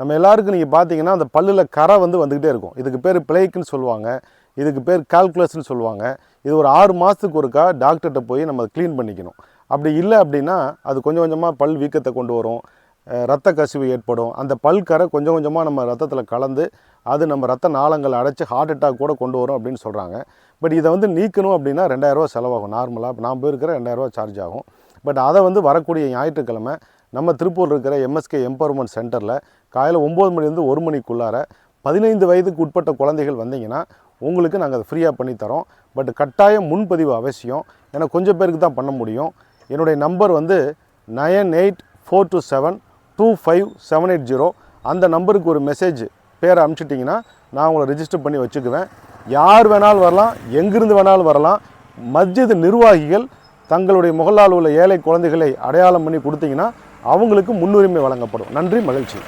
நம்ம எல்லாருக்கும் நீங்கள் பார்த்தீங்கன்னா அந்த பல்லில் கரை வந்து வந்துக்கிட்டே இருக்கும். இதுக்கு பேர் பிளேக்குன்னு சொல்லுவாங்க. இதுக்கு பேர் கால்குலஸ்ன்னு சொல்லுவாங்க. இது ஒரு ஆறு மாதத்துக்கு ஒருக்கா டாக்டர்கிட்ட போய் நம்ம க்ளீன் பண்ணிக்கணும். அப்படி இல்லை அப்படின்னா அது கொஞ்சம் கொஞ்சமாக பல் வீக்கத்தை கொண்டு வரும். ரத்த கசிவு ஏற்படும். அந்த பல் கரை கொஞ்சம் கொஞ்சமாக நம்ம ரத்தத்தில் கலந்து அது நம்ம ரத்த நாளங்களை அடைச்சி ஹார்ட் அட்டாக் கூட கொண்டு வரும் அப்படின்னு சொல்கிறாங்க பட் இதை வந்து நீக்கணும் அப்படின்னா ரெண்டாயிரரூவா செலவாகும். நார்மலாக இப்போ நான் போயிருக்கிற ரெண்டாயிரரூவா சார்ஜ் ஆகும். பட் அதை வந்து வரக்கூடிய ஞாயிற்றுக்கிழமை நம்ம திருப்பூர் இருக்கிற எம்எஸ்கே எம்பவர்மெண்ட் சென்டரில் காலையில் ஒம்பது மணிலேருந்து ஒரு மணிக்குள்ளார பதினைந்து வயதுக்கு உட்பட்ட குழந்தைகள் வந்தீங்கன்னா உங்களுக்கு நாங்கள் அதை ஃப்ரீயாக பண்ணித்தரோம் பட் கட்டாயம் முன்பதிவு அவசியம். ஏன்னா கொஞ்சம் பேருக்கு தான் பண்ண முடியும். என்னுடைய நம்பர் வந்து nine eight four two seven two five seven eight zero. அந்த நம்பருக்கு ஒரு மெசேஜ் பேரை அனுப்பிச்சிட்டிங்கன்னா நான் உங்களை ரிஜிஸ்டர் பண்ணி வச்சுக்குவேன். யார் வேணாலும் வரலாம் எங்கிருந்து வேணாலும் வரலாம். மஸ்ஜித் நிர்வாகிகள் தங்களுடைய முகலால் உள்ள ஏழை குழந்தைகளை அடையாளம் பண்ணி கொடுத்தீங்கன்னா அவங்களுக்கு முன்னுரிமை வழங்கப்படும். நன்றி மகிழ்ச்சி.